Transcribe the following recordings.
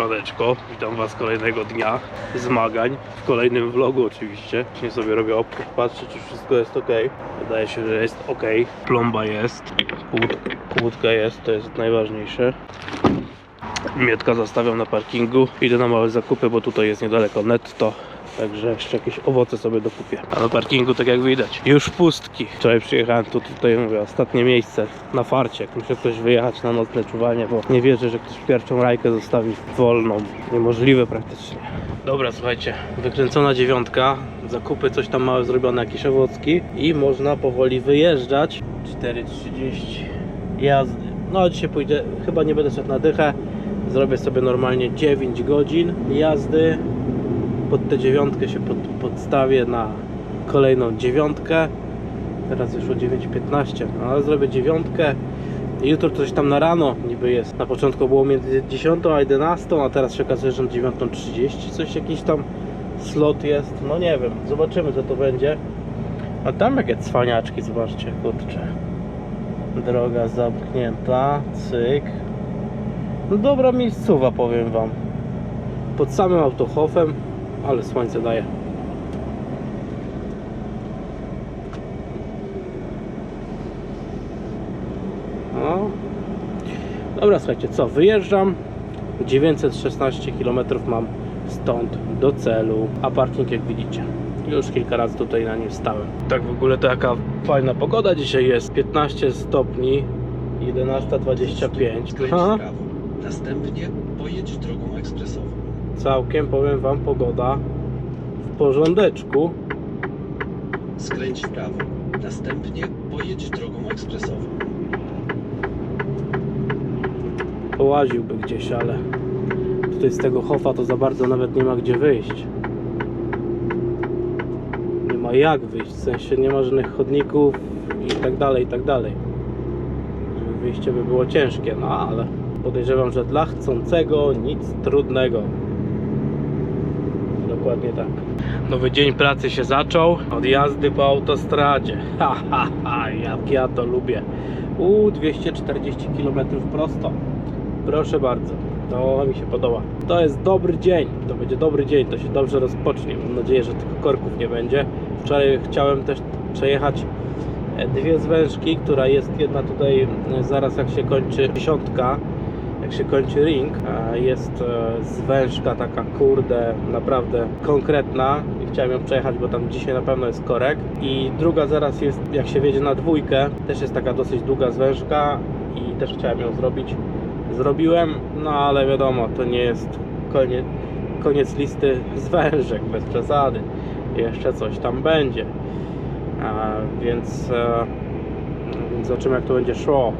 Siemaneczko, witam was kolejnego dnia zmagań, w kolejnym vlogu oczywiście. Nie sobie robię opkę, patrzę czy wszystko jest ok. Wydaje się, że jest ok. Plomba jest, kłód, kłódka jest, to jest najważniejsze. Mietka zostawiam na parkingu, idę na małe zakupy, bo tutaj jest niedaleko netto. Także jeszcze jakieś owoce sobie dokupię. A na parkingu, tak jak widać, już pustki. Wczoraj przyjechałem tu, tutaj mówię, ostatnie miejsce na farcie. Muszę ktoś wyjechać na nocne czuwanie, bo nie wierzę, że ktoś pierwszą rajkę zostawi wolną. Niemożliwe praktycznie. Dobra, słuchajcie, wykręcona dziewiątka, zakupy coś tam małe zrobione, jakieś owocki i można powoli wyjeżdżać. 4.30 jazdy. No dzisiaj pójdę, chyba nie będę szedł na dychę. Zrobię sobie normalnie 9 godzin jazdy. Pod tę dziewiątkę się pod, podstawię na kolejną dziewiątkę. Teraz już o 9.15, no ale zrobię dziewiątkę. Jutro coś tam na rano niby jest. Na początku było między 10 a 11, a teraz się okazuje, że na 9.30 coś jakiś tam slot jest. No nie wiem, zobaczymy co to będzie. A tam jakie cwaniaczki, zobaczcie, kurczę. Droga zamknięta, cyk. No dobra miejscowa, powiem wam. Pod samym autohofem, ale słońce daje. No. Dobra, słuchajcie, co? Wyjeżdżam. 916 km mam stąd do celu, a parking jak widzicie. Już kilka razy tutaj na nim stałem. Tak w ogóle to jaka fajna pogoda dzisiaj jest. 15 stopni, 11.25. Skręć Aha. w prawo. Następnie pojedź drogą ekspresową. Całkiem powiem wam pogoda w porządeczku. Skręć w prawo. Następnie pojedź drogą ekspresową. Połaziłby gdzieś, ale tutaj z tego hofa to za bardzo nawet nie ma gdzie wyjść. Nie ma jak wyjść, w sensie nie ma żadnych chodników i tak dalej, i tak dalej. Wyjście by było ciężkie, no ale podejrzewam, że dla chcącego nic trudnego. Dokładnie tak. Nowy dzień pracy się zaczął od jazdy po autostradzie. Ha, ha, ha, jak ja to lubię. U 240 km prosto. Proszę bardzo, to mi się podoba. To jest dobry dzień, to będzie dobry dzień, to się dobrze rozpocznie. Mam nadzieję, że tylko korków nie będzie. Wczoraj chciałem też przejechać e, dwie zwężki, która jest jedna tutaj e, zaraz jak się kończy dziesiątka, jak się kończy ring. a Jest e, zwężka taka kurde, naprawdę konkretna i chciałem ją przejechać, bo tam dzisiaj na pewno jest korek. I druga zaraz jest, jak się wiedzie na dwójkę, też jest taka dosyć długa zwężka i też chciałem ją zrobić zrobiłem, no ale wiadomo, to nie jest koniec, koniec listy zwężek, bez przesady. Jeszcze coś tam będzie. A, więc, e, więc zobaczymy jak to będzie szło.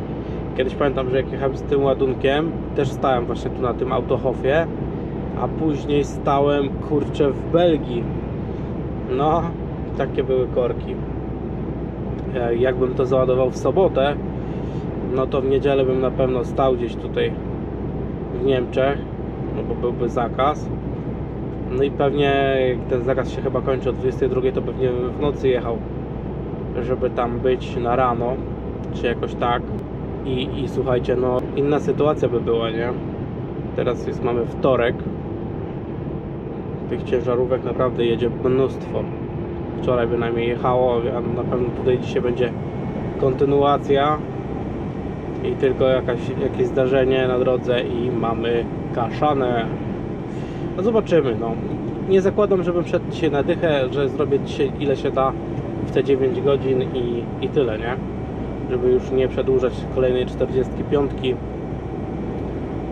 Kiedyś pamiętam, że jak jechałem z tym ładunkiem, też stałem właśnie tu na tym autohofie, a później stałem kurczę w Belgii. No, takie były korki. E, Jakbym to załadował w sobotę, no to w niedzielę bym na pewno stał gdzieś tutaj w Niemczech, no bo byłby zakaz. No i pewnie ten zakaz się chyba kończy o 22, to pewnie w nocy jechał, żeby tam być na rano, czy jakoś tak. I, i słuchajcie, no inna sytuacja by była, nie? Teraz jest, mamy wtorek. Tych ciężarówek naprawdę jedzie mnóstwo. Wczoraj bynajmniej jechało, a na pewno tutaj dzisiaj będzie kontynuacja i tylko jakaś, jakieś zdarzenie na drodze i mamy kaszanę. No zobaczymy, no. Nie zakładam, żebym szedł dzisiaj na dychę, że zrobię dzisiaj ile się da w te 9 godzin i, i tyle, nie? Żeby już nie przedłużać kolejnej 45.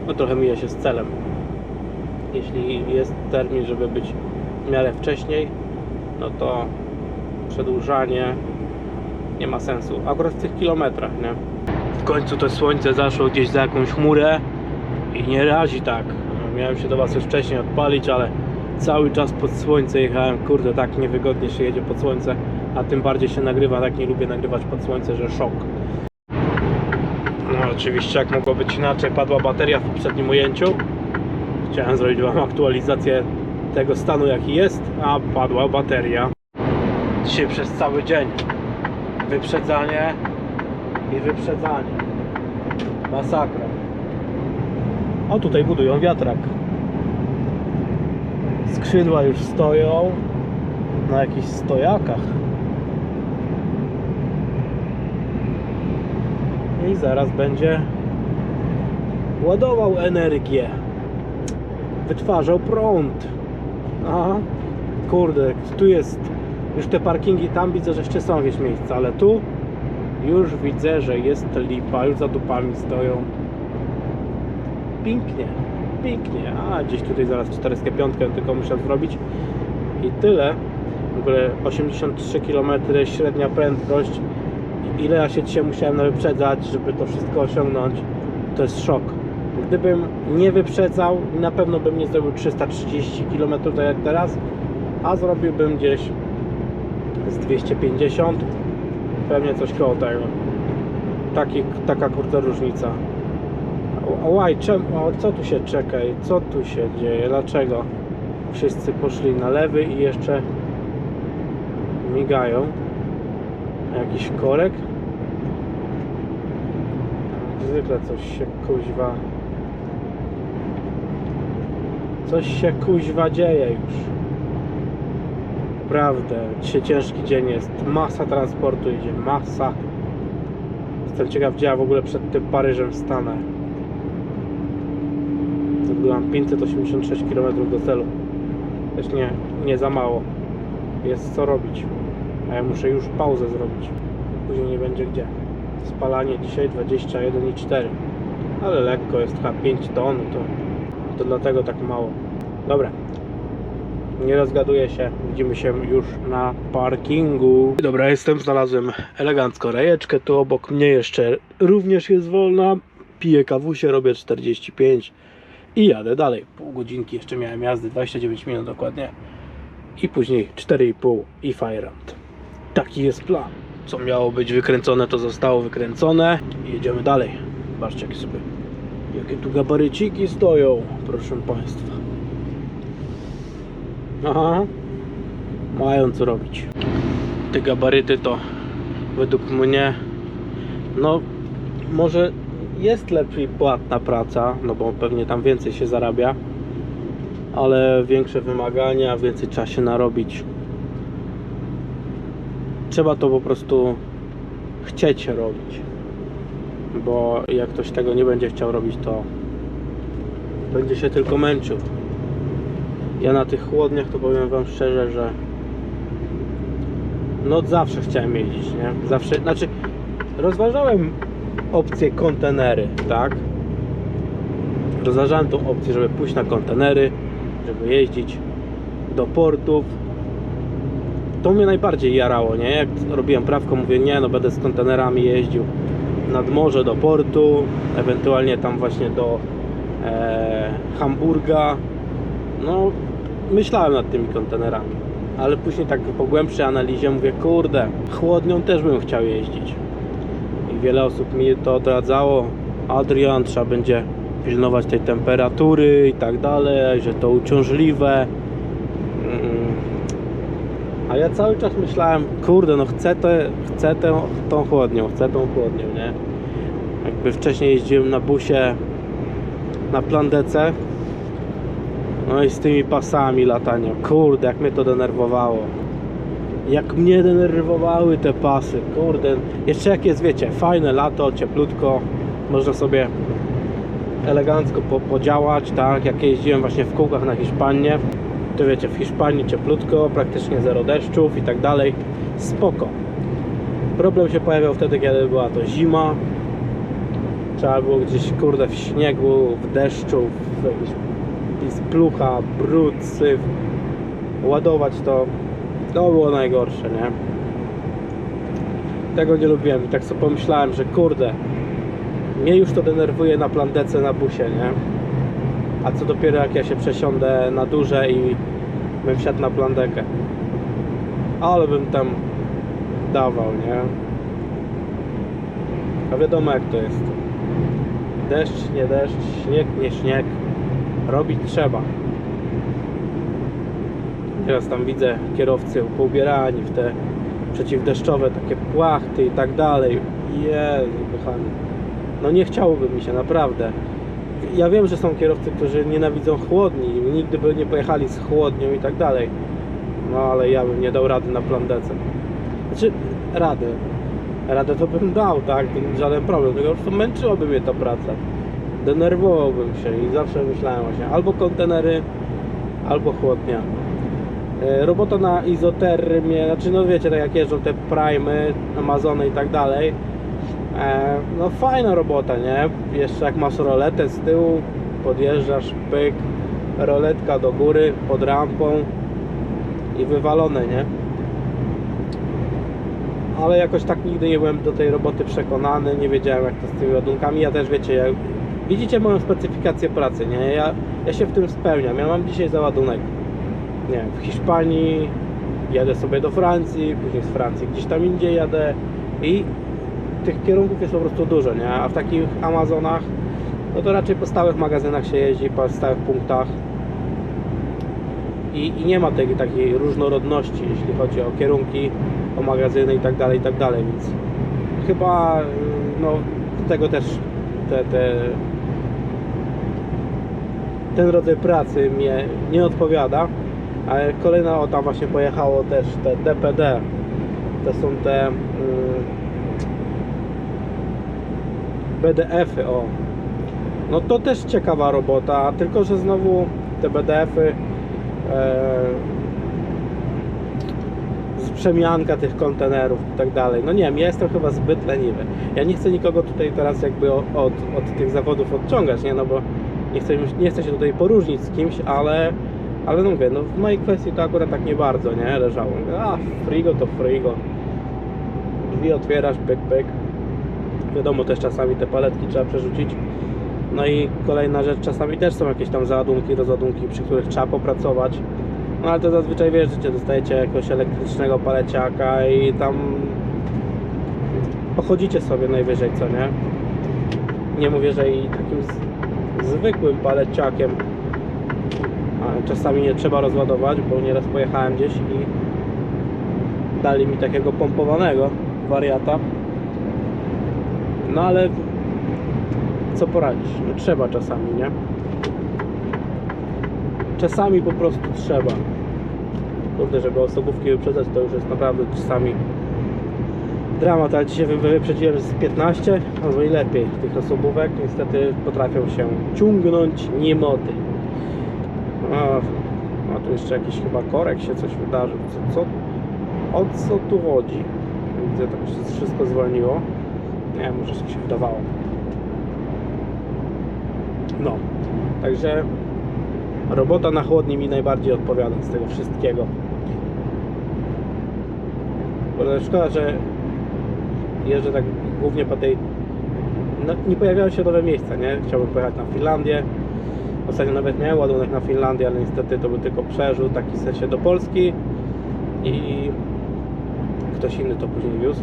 No trochę mija się z celem. Jeśli jest termin, żeby być w miarę wcześniej, no to przedłużanie nie ma sensu. Akurat w tych kilometrach, nie? W końcu to słońce zaszło gdzieś za jakąś chmurę i nie razi tak. Miałem się do Was już wcześniej odpalić, ale cały czas pod słońce jechałem. Kurde, tak niewygodnie się jedzie pod słońce, a tym bardziej się nagrywa. Tak nie lubię nagrywać pod słońce, że szok. Oczywiście, jak mogło być inaczej, padła bateria w poprzednim ujęciu. Chciałem zrobić Wam aktualizację tego stanu, jaki jest, a padła bateria. Dzisiaj przez cały dzień wyprzedzanie i wyprzedzanie. Masakra. O, tutaj budują wiatrak. Skrzydła już stoją na jakichś stojakach. I zaraz będzie ładował energię. Wytwarzał prąd. Aha. Kurde, tu jest już te parkingi tam widzę, że jeszcze są jakieś miejsca, ale tu już widzę, że jest lipa, już za dupami stoją. Pięknie, pięknie. A gdzieś tutaj zaraz 45 tylko muszę zrobić i tyle. W ogóle 83 km średnia prędkość. Ile ja się dzisiaj musiałem wyprzedzać, żeby to wszystko osiągnąć, to jest szok. Gdybym nie wyprzedzał, na pewno bym nie zrobił 330 km tak jak teraz, a zrobiłbym gdzieś z 250 pewnie coś koło tego. Taki, taka kurde różnica. Łaj, co tu się czekaj, co tu się dzieje, dlaczego wszyscy poszli na lewy i jeszcze migają jakiś korek zwykle coś się kuźwa coś się kuźwa dzieje już Naprawdę, dzisiaj ciężki dzień jest. Masa transportu idzie, masa. Jestem ciekaw, gdzie ja w ogóle przed tym Paryżem stanę. Zdobyłam 586 km do celu. Też nie, nie za mało. Jest co robić. A ja muszę już pauzę zrobić. Później nie będzie gdzie. Spalanie dzisiaj 21,4. Ale lekko jest chyba 5 ton, to, to dlatego tak mało. Dobra, nie rozgaduję się, widzimy się już na parkingu. Dobra, jestem, znalazłem elegancko rajeczkę, tu obok mnie jeszcze również jest wolna. Piję kawusie, robię 45 i jadę dalej. Pół godzinki jeszcze miałem jazdy, 29 minut dokładnie. I później 4,5 i Firehand. Taki jest plan. Co miało być wykręcone, to zostało wykręcone. I jedziemy dalej. Zobaczcie, jakie sobie, jakie tu gabaryciki stoją, proszę Państwa. Aha. Mają co robić. Te gabaryty to według mnie no może jest lepiej płatna praca, no bo pewnie tam więcej się zarabia, ale większe wymagania, więcej trzeba się narobić. Trzeba to po prostu chcieć robić. Bo jak ktoś tego nie będzie chciał robić, to będzie się tylko męczył. Ja na tych chłodniach to powiem Wam szczerze, że no zawsze chciałem jeździć, nie? Zawsze, znaczy rozważałem opcję kontenery, tak? Rozważałem tą opcję, żeby pójść na kontenery, żeby jeździć do portów. To mnie najbardziej jarało, nie? Jak robiłem prawko, mówię, nie, no będę z kontenerami jeździł nad morze do portu, ewentualnie tam właśnie do e, Hamburga, no, myślałem nad tymi kontenerami, ale później tak po głębszej analizie mówię, kurde, chłodnią też bym chciał jeździć. I wiele osób mi to odradzało. Adrian, trzeba będzie pilnować tej temperatury i tak dalej, że to uciążliwe. Mm. A ja cały czas myślałem, kurde, no chcę, te, chcę tą chłodnią, chcę tą chłodnią, nie? Jakby wcześniej jeździłem na busie na plandece, no i z tymi pasami latania. Kurde, jak mnie to denerwowało. Jak mnie denerwowały te pasy. Kurde. Jeszcze jak jest, wiecie, fajne lato, cieplutko. Można sobie elegancko po, podziałać, tak? Jak jeździłem właśnie w kółkach na Hiszpanię, to wiecie, w Hiszpanii cieplutko, praktycznie zero deszczów i tak dalej. Spoko. Problem się pojawiał wtedy, kiedy była to zima. Trzeba było gdzieś, kurde, w śniegu, w deszczu, w jest plucha, brud, syf. Ładować to, to było najgorsze, nie? Tego nie lubiłem tak sobie pomyślałem, że kurde, mnie już to denerwuje na plandece na busie, nie? A co dopiero jak ja się przesiądę na duże i bym wsiadł na plandekę. Ale bym tam dawał, nie? A wiadomo jak to jest. Deszcz, nie deszcz, śnieg, nie śnieg robić trzeba. Teraz tam widzę kierowcy poubierani w te przeciwdeszczowe takie płachty i tak dalej. Jezu, kochany. No nie chciałoby mi się naprawdę. Ja wiem, że są kierowcy, którzy nienawidzą chłodni nigdy by nie pojechali z chłodnią i tak dalej. No ale ja bym nie dał rady na plan DC. Znaczy, radę. Radę to bym dał, tak? Żaden problem. Tylko po prostu męczyłoby mnie ta praca. Denerwowałbym się i zawsze myślałem właśnie albo kontenery, albo chłodnia. E, Robota na izotermie, znaczy no wiecie, tak jak jeżdżą te Primy, Amazony i tak dalej. E, No fajna robota, nie? Jeszcze jak masz roletę z tyłu, podjeżdżasz, pyk, roletka do góry, pod rampą i wywalone, nie? Ale jakoś tak nigdy nie byłem do tej roboty przekonany, nie wiedziałem jak to z tymi ładunkami. Ja też wiecie, ja, widzicie moją specyfikację pracy, nie? Ja, ja się w tym spełniam. Ja mam dzisiaj załadunek, nie wiem, w Hiszpanii, jadę sobie do Francji, później z Francji gdzieś tam indziej jadę i tych kierunków jest po prostu dużo, nie? A w takich Amazonach, no to raczej po stałych magazynach się jeździ, po stałych punktach i, i nie ma tej takiej różnorodności, jeśli chodzi o kierunki, o magazyny i tak dalej, i tak dalej, więc chyba no tego też te, te ten rodzaj pracy mnie nie odpowiada, ale kolejna o tam właśnie pojechało też te DPD to są te mm, BDF-y o no to też ciekawa robota, tylko że znowu te BDF-y e, przemianka tych kontenerów i tak dalej. No nie wiem, ja jestem chyba zbyt leniwy. Ja nie chcę nikogo tutaj teraz jakby od, od, od tych zawodów odciągać, nie? No bo nie chcę, nie chcę się tutaj poróżnić z kimś, ale ale no mówię, no w mojej kwestii to akurat tak nie bardzo, nie? Leżało. A, frigo to frigo. Drzwi otwierasz, pyk, pyk. Wiadomo, też czasami te paletki trzeba przerzucić. No i kolejna rzecz, czasami też są jakieś tam załadunki, rozładunki, przy których trzeba popracować. No ale to zazwyczaj wiesz, że dostajecie jakiegoś elektrycznego paleciaka i tam pochodzicie sobie najwyżej, co nie? Nie mówię, że i takim zwykłym paleciakiem czasami nie trzeba rozładować, bo nieraz pojechałem gdzieś i dali mi takiego pompowanego wariata. No ale co poradzić? No, trzeba czasami, nie? Czasami po prostu trzeba. Kurde, żeby osobówki wyprzedzać to już jest naprawdę czasami dramat, ale dzisiaj wy- wyprzedziłem z 15 albo i lepiej tych osobówek. Niestety potrafią się ciągnąć niemoty. A, a tu jeszcze jakiś chyba korek się coś wydarzył. Co, co, o co tu chodzi? Widzę, tak się wszystko zwolniło. Nie wiem, może się wydawało. No, także robota na chłodni mi najbardziej odpowiada z tego wszystkiego. Bo szkoda, że jeżdżę tak głównie po tej... No, nie pojawiają się nowe miejsca, nie? Chciałbym pojechać na Finlandię, Ostatnio nawet miałem ładunek na Finlandię, ale niestety to był tylko przerzut, taki w sensie do Polski i ktoś inny to później wiózł.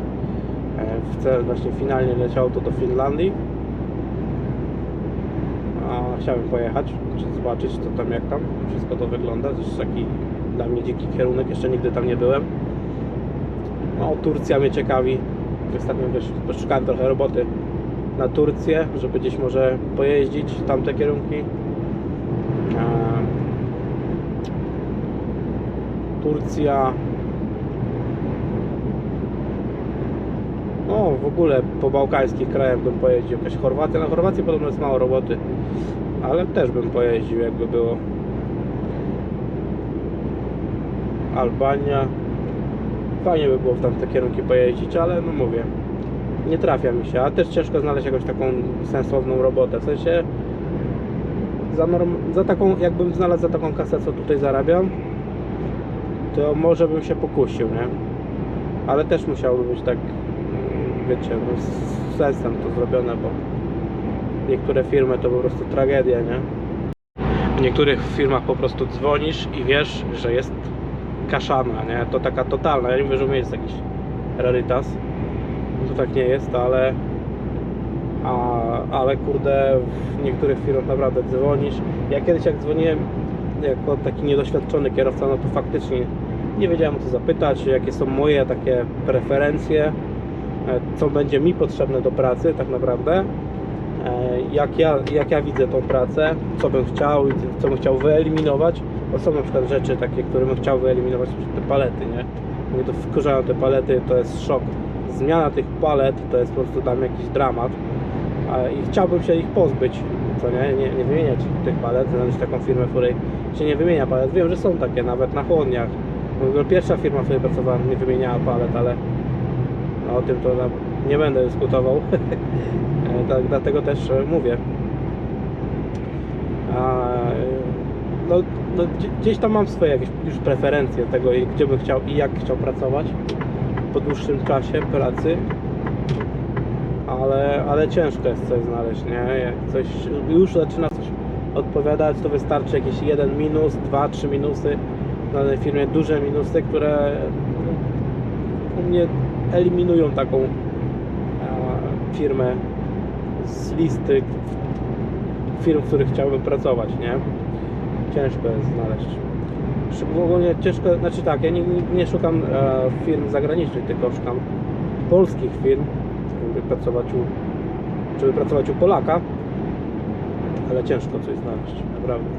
W cel właśnie finalnie leciało to do Finlandii. A chciałem pojechać, czy zobaczyć co tam, jak tam wszystko to wygląda. To jest taki dla mnie dziki kierunek, jeszcze nigdy tam nie byłem. No, Turcja mnie ciekawi. Ostatnio wiesz, poszukałem trochę roboty na Turcję, żeby gdzieś może pojeździć tamte kierunki. Turcja. No, w ogóle po bałkańskich krajach bym pojeździł. Jakaś Chorwacja. Na Chorwacji podobno jest mało roboty, ale też bym pojeździł, jakby było. Albania. Fajnie by było w tamte kierunki pojeździć, ale no mówię, nie trafia mi się. A też ciężko znaleźć jakąś taką sensowną robotę. W sensie za, norm, za taką, jakbym znalazł za taką kasę, co tutaj zarabiam, to może bym się pokusił, nie? Ale też musiałoby być tak, wiecie, no, z sensem to zrobione, bo niektóre firmy to po prostu tragedia, nie? W niektórych firmach po prostu dzwonisz i wiesz, że jest kaszana, nie? To taka totalna, ja nie mówię, że u mnie jest jakiś rarytas, to tak nie jest, ale a, ale kurde w niektórych firmach naprawdę dzwonisz. Ja kiedyś jak dzwoniłem jako taki niedoświadczony kierowca, no to faktycznie nie wiedziałem o co zapytać, jakie są moje takie preferencje, co będzie mi potrzebne do pracy tak naprawdę. E, jak ja, jak ja widzę tą pracę, co bym chciał i co bym chciał wyeliminować, bo są na przykład rzeczy takie, które bym chciał wyeliminować, te palety, nie? Mnie to wkurzają te palety, to jest szok. Zmiana tych palet to jest po prostu tam jakiś dramat. A- I chciałbym się ich pozbyć, co nie? Nie, nie wymieniać tych palet, znaleźć taką firmę, w której się nie wymienia palet. Wiem, że są takie nawet na chłodniach. Pierwsza firma, w której pracowałem, nie wymieniała palet, ale o tym to nie będę dyskutował. E, tak, dlatego też e, mówię. A, e, no, no, gdzie- gdzieś tam mam swoje jakieś już preferencje tego, gdzie bym chciał i jak chciał pracować po dłuższym czasie pracy. Ale, ale ciężko jest coś znaleźć, nie? Jak coś już zaczyna coś odpowiadać, to wystarczy jakiś jeden minus, dwa, trzy minusy w danej firmie, duże minusy, które u mnie eliminują taką e, firmę z listy firm, w których chciałbym pracować, nie? Ciężko jest znaleźć. Szczególnie ciężko, znaczy tak, ja nie, nie, szukam e, firm zagranicznych, tylko szukam polskich firm, żeby pracować u, żeby pracować u Polaka, ale ciężko coś znaleźć, naprawdę.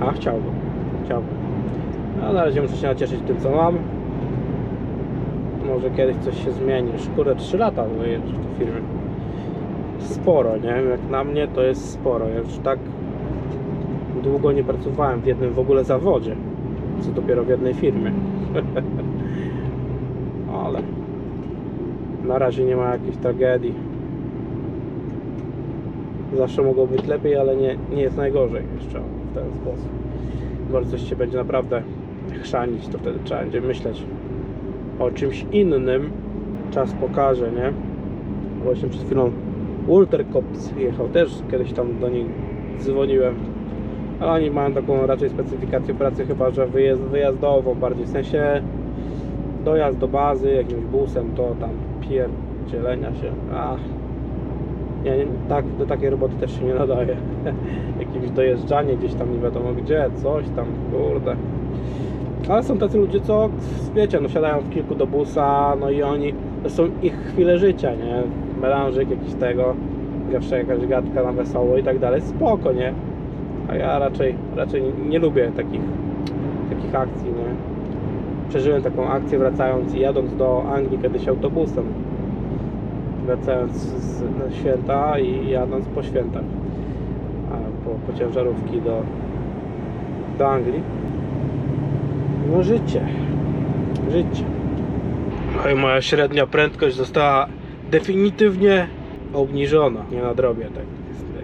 A chciałbym, chciałbym. A na razie muszę się nacieszyć tym, co mam. Może kiedyś coś się zmieni. Już kurde 3 lata jeżdżę w tej firmie. Sporo, nie? Jak na mnie to jest sporo. Ja już tak długo nie pracowałem w jednym w ogóle zawodzie. Co dopiero w jednej firmie. Ale na razie nie ma jakiejś tragedii. Zawsze mogło być lepiej, ale nie, nie jest najgorzej jeszcze w ten sposób. Może coś się będzie naprawdę chrzanić, to wtedy trzeba będzie myśleć o czymś innym. Czas pokaże, nie? Właśnie przed chwilą Walter Cops jechał, też kiedyś tam do nich dzwoniłem. Ale oni mają taką raczej specyfikację pracy, chyba że wyjazd, wyjazdową bardziej, w sensie dojazd do bazy jakimś busem, to tam pierdzielenia się. Ach. Nie, nie, tak, do takiej roboty też się nie nadaje. Jakieś dojeżdżanie gdzieś tam nie wiadomo gdzie, coś tam, kurde. Ale są tacy ludzie, co wiecie, no siadają w kilku do busa, no i oni, to są ich chwile życia, nie? Melanżyk jakiś tego, zawsze jakaś gadka na wesoło i tak dalej, spoko, nie? A ja raczej, raczej nie lubię takich, takich akcji, nie? Przeżyłem taką akcję wracając i jadąc do Anglii kiedyś autobusem. Wracając z święta i jadąc po świętach. Po, po ciężarówki do, do Anglii. No życie. Życie. No i moja średnia prędkość została definitywnie obniżona. Nie nadrobię tak.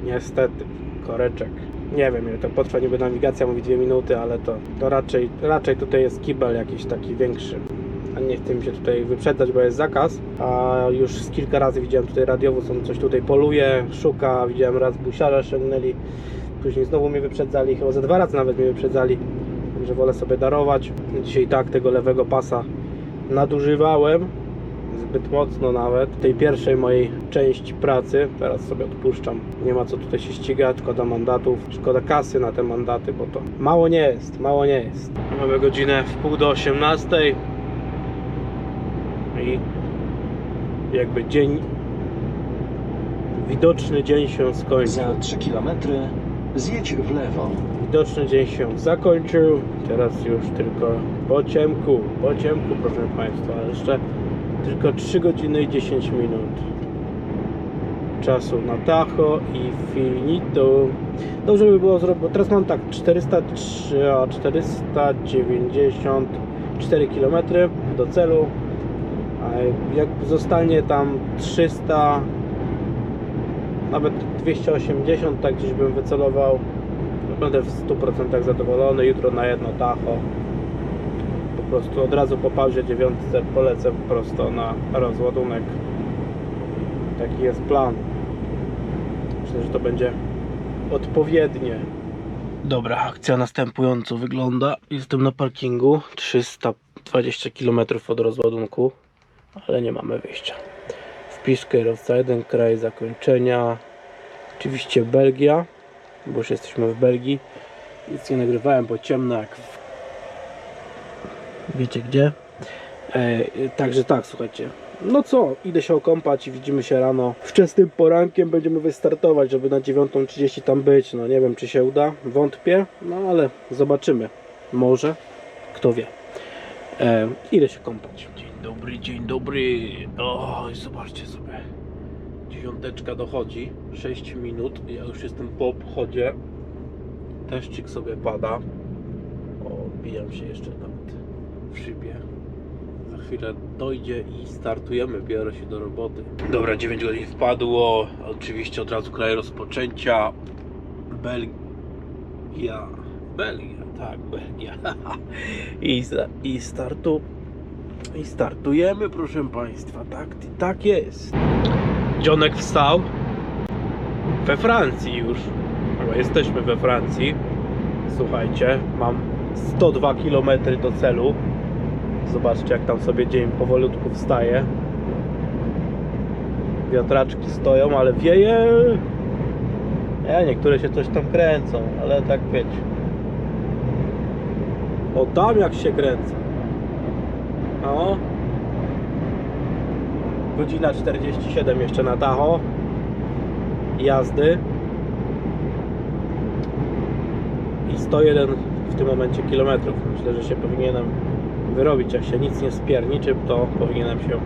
Niestety. Koreczek. Nie wiem ile to potrwa, niby nawigacja mówi 2 minuty, ale to, to raczej, raczej tutaj jest kibel jakiś taki większy. A nie chcę mi się tutaj wyprzedzać, bo jest zakaz. A już z kilka razy widziałem tutaj radiowóz, on coś tutaj poluje, szuka. Widziałem raz busiarza ściągnęli, później znowu mnie wyprzedzali, chyba za dwa razy nawet mnie wyprzedzali. Także wolę sobie darować. Dzisiaj tak tego lewego pasa nadużywałem zbyt mocno nawet tej pierwszej mojej części pracy. Teraz sobie odpuszczam. Nie ma co tutaj się ścigać, szkoda mandatów, szkoda kasy na te mandaty, bo to mało nie jest, mało nie jest. Mamy godzinę w pół do 18 i jakby dzień widoczny dzień się skończył. Za 3 km zjedź w lewo. Widoczny dzień się zakończył. Teraz już tylko po ciemku, po ciemku proszę Państwa. Jeszcze tylko 3 godziny i 10 minut czasu na tacho i finito. Dobrze by było zrobić, teraz mam tak 403, a 494 km do celu. Jak zostanie tam 300 nawet 280 tak gdzieś bym wycelował będę w 100% zadowolony jutro na jedno tacho. Po prostu od razu po pauzie dziewiątce polecę prosto na rozładunek. Taki jest plan. Myślę, że to będzie odpowiednie. Dobra, akcja następująco wygląda. Jestem na parkingu 320 km od rozładunku ale nie mamy wyjścia. Wpis kierowca 1 kraj zakończenia. Oczywiście Belgia bo już jesteśmy w Belgii nic nie nagrywałem, bo ciemno jak w... wiecie gdzie e, także tak, słuchajcie No co, idę się okąpać i widzimy się rano. Wczesnym porankiem będziemy wystartować, żeby na 9.30 tam być. No nie wiem, czy się uda, wątpię, no ale zobaczymy. Może, kto wie. E, idę się kąpać. Dzień dobry, dzień dobry. Oj, zobaczcie sobie. Dziewiąteczka dochodzi, 6 minut. Ja już jestem po obchodzie. Deszczyk sobie pada. O, bijam się jeszcze nawet w szybie. Za chwilę dojdzie i startujemy, biorę się do roboty. Dobra, 9 godzin wpadło. Oczywiście od razu kraj rozpoczęcia. Belgia. Belgia, tak, Belgia. I, i startu. I startujemy, proszę Państwa. Tak, tak jest. Dzionek wstał. We Francji już. Chyba jesteśmy we Francji. Słuchajcie, mam 102 km do celu. Zobaczcie, jak tam sobie dzień powolutku wstaje. Wiatraczki stoją, ale wieje. Nie, niektóre się coś tam kręcą, ale tak wiecie. O tam jak się kręcą. No. Godzina 47 jeszcze na Tacho. Jazdy. I 101 w tym momencie kilometrów. Myślę, że się powinienem wyrobić. Jak się nic nie spierniczy, to powinienem się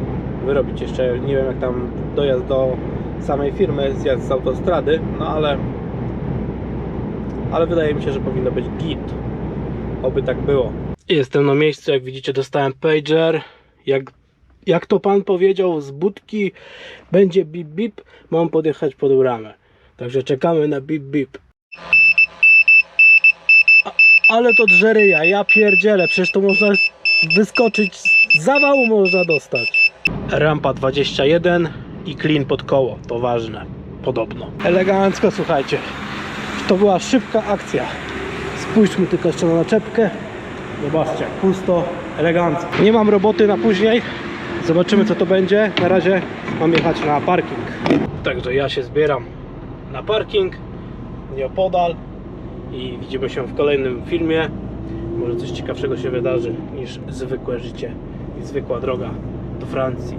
wyrobić. Jeszcze nie wiem jak tam dojazd do samej firmy, zjazd z autostrady, no ale ale wydaje mi się, że powinno być git. Oby tak było. Jestem na miejscu, jak widzicie dostałem pager. Jak, jak to pan powiedział, z budki będzie bip bip, mam podjechać pod bramę. Także czekamy na bip bip. Ale to drzeryja, ja pierdzielę, przecież to można wyskoczyć, zawału można dostać. Rampa 21 i clean pod koło, to ważne, podobno. Elegancko, słuchajcie. To była szybka akcja. Spójrzmy tylko jeszcze na naczepkę. Zobaczcie, pusto, elegancko. Nie mam roboty na później. Zobaczymy co to będzie. Na razie mam jechać na parking. Także ja się zbieram na parking nieopodal i widzimy się w kolejnym filmie. Może coś ciekawszego się wydarzy niż zwykłe życie i zwykła droga do Francji.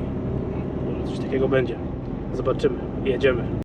Może coś takiego będzie. Zobaczymy. Jedziemy.